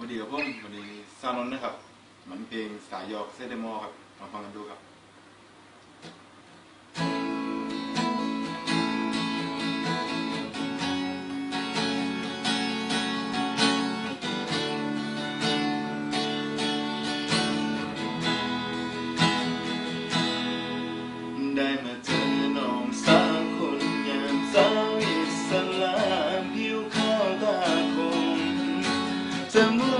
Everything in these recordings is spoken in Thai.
วัสดีครับผมวัสดีซานนนะครับมันเพลงสายหยอกเซเดมอครับมาฟังกันดูครับได้มา จมู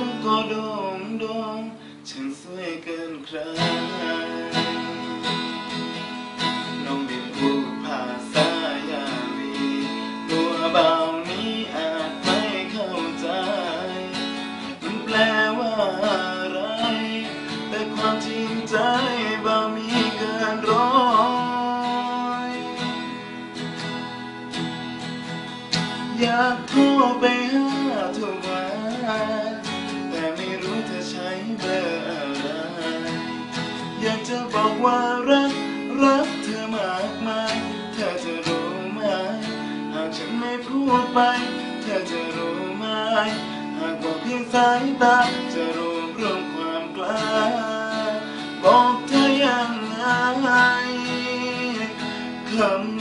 ทรไปหาทุกวันแต่ไม่รู้เธอใช้เบอร์อะไรอยากจะบอกว่ารักรักเธอมากมาย เธอจะรู้ไหมหากฉันไม่พูดไป เธอจะรู้ไหมหากบอกเพียงสายตาจะรวบรวมความกล้าบอกเธอยังไงคำ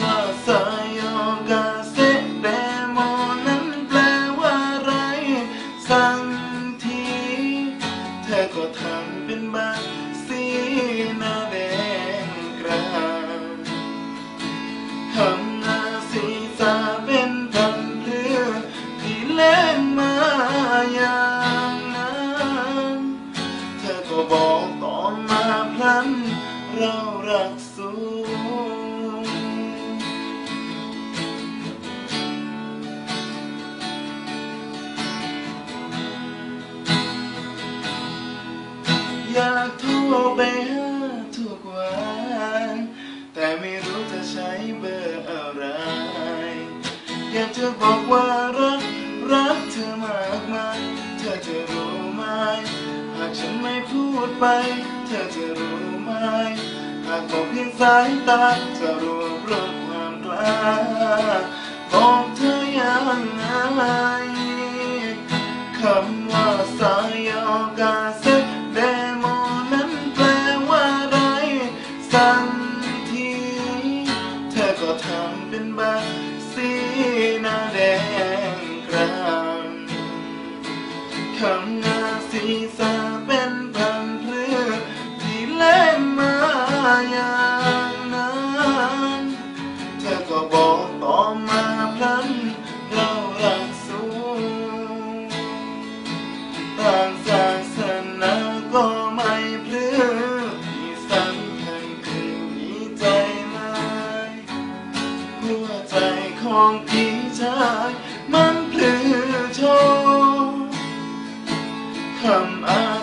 ก็บอกตอนมาพลันเรารักสูงอยากโทรไปหาทุกวันแต่ไม่รู้จะใช้เบอร์อะไร อยากจะบอกว่ารักรักเธอมากมายเธอจะรู้ ดไป เธอจะรู้ไหมหากบอกเพียงสายตาจะรวบรวมความกล้าบอกเธอยังไงคำว่าสายโยกาเซเดโมนั้นแปลว่าไรสั่งทีเธอก็ทำเป็นบาสีหน้าแดงกรามคำหน้าสีสาเป็น อย่างนั้นเธอก็บอกต่อมาพลันเรารักสูงต่างศาสนาก็ไม่พลือที่สำคัญคือมีใจไหมหัวใจของพี่ชายมันพลือโชว์คำอา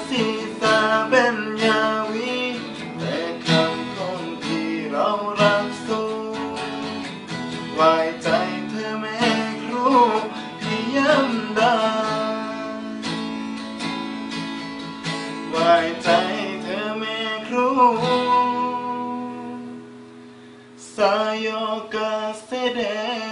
ำได้ไว้ใจเธอแม่ครูสายโยกาเซเดโม